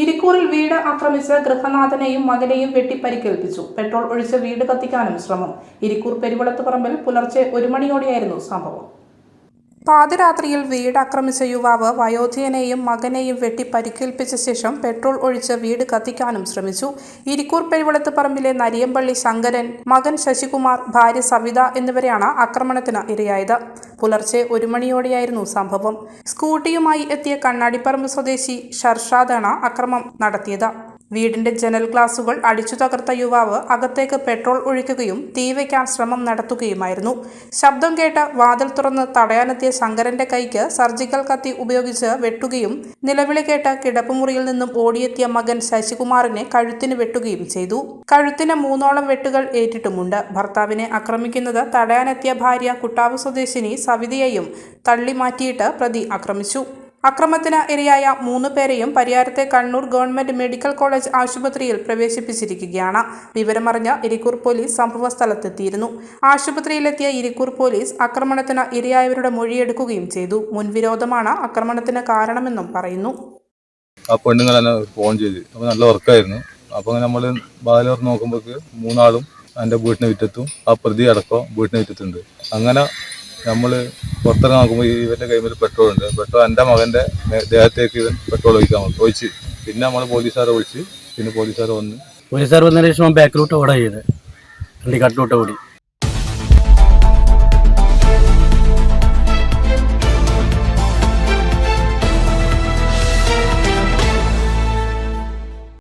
ഇരിക്കൂറിൽ വീട് ആക്രമിച്ച് ഗൃഹനാഥനെയും മകനെയും വെട്ടി പരിക്കേൽപ്പിച്ചു പെട്രോൾ ഒഴിച്ച് വീട് കത്തിക്കാനും ശ്രമം. ഇരിക്കൂർ പെരുവളത്ത് പറമ്പിൽ പുലർച്ചെ ഒരു മണിയോടെയായിരുന്നു സംഭവം. പാതിരാത്രിയിൽ വീട് ആക്രമിച്ച യുവാവ് വയോധികനെയും മകനെയും വെട്ടി പരിക്കേൽപ്പിച്ച ശേഷം പെട്രോൾ ഒഴിച്ച് വീട് കത്തിക്കാനും ശ്രമിച്ചു. ഇരിക്കൂർ പെരുവളത്ത് പറമ്പിലെ നരിയമ്പള്ളി ശങ്കരൻ മകൻ ശശികുമാർ ഭാര്യ സവിത എന്നിവരെയാണ് ആക്രമണത്തിന് ഇരയായത്. പുലർച്ചെ ഒരു മണിയോടെയായിരുന്നു സംഭവം. സ്കൂട്ടിയുമായി എത്തിയ കണ്ണാടിപ്പറമ്പ് സ്വദേശി ഷർഷാദാണ് അക്രമം നടത്തിയത്. വീടിന്റെ ജനൽ ഗ്ലാസുകൾ അടിച്ചു തകർത്ത യുവാവ് അകത്തേക്ക് പെട്രോൾ ഒഴിക്കുകയും തീവയ്ക്കാൻ ശ്രമം നടത്തുകയുമായിരുന്നു. ശബ്ദം കേട്ട് വാതിൽ തുറന്ന് തടയാനെത്തിയ ശങ്കരന്റെ കൈക്ക് സർജിക്കൽ കത്തി ഉപയോഗിച്ച് വെട്ടുകയും നിലവിളി കേട്ട് കിടപ്പുമുറിയിൽ നിന്നും ഓടിയെത്തിയ മകൻ ശശികുമാറിനെ കഴുത്തിന് വെട്ടുകയും ചെയ്തു. കഴുത്തിന് മൂന്നോളം വെട്ടുകൾ ഏറ്റിട്ടുമുണ്ട്. ഭർത്താവിനെ ആക്രമിക്കുന്നത് തടയാനെത്തിയ ഭാര്യ കുട്ടാവ് സ്വദേശിനി സവിതയെയും തള്ളി മാറ്റിയിട്ട് പ്രതി ആക്രമിച്ചു. അക്രമത്തിന് ഇരയായ മൂന്ന് പേരെയും പരിയാരത്തെ കണ്ണൂർ ഗവൺമെന്റ് മെഡിക്കൽ കോളേജ് ആശുപത്രിയിൽ പ്രവേശിപ്പിച്ചിരിക്കുകയാണ്. വിവരമറിഞ്ഞ ഇരിക്കൂർ പോലീസ് സംഭവസ്ഥലത്തെത്തിയിരുന്നു ആശുപത്രിയിലെത്തിയ ഇരിക്കൂർ പോലീസ് ആക്രമണത്തിന് ഇരയായവരുടെ മൊഴിയെടുക്കുകയും ചെയ്തു. മുൻവിരോധമാണ് ആക്രമണത്തിന് കാരണമെന്നും പറയുന്നു. ആ ഫോൺ അപ്പോൾ നല്ല വർക്കായിരുന്നു അപ്പോൾ നമ്മൾ ബാലവർ നോക്കുമ്പോൾ മൂന്നാളും എന്റെ വീട്ടിന് വിറ്റത്തും. ആ പ്രതി അടക്കം വീട്ടിന് വിറ്റത്തുണ്ട് അങ്ങനെ നമ്മൾ പുറത്തിറങ്ങി നോക്കുമ്പോൾ ഇവന്റെ കൈമിൽ പെട്രോൾ ഉണ്ട്. പെട്രോൾ എന്റെ മകന്റെ ദേഹത്തേക്ക് ഇവൻ പെട്രോൾ ഒഴിക്കാൻ. ഒഴിച്ച്. പിന്നെ നമ്മൾ പോലീസുകാരെ വിളിച്ച്. പിന്നെ പോലീസുകാർ വന്ന്. പോലീസുകാർ വന്നതിന് ശേഷം ബാക്കിലോട്ട് ഓടാ ചെയ്ത് വണ്ടി കട്ടിലോട്ട് ഓടി.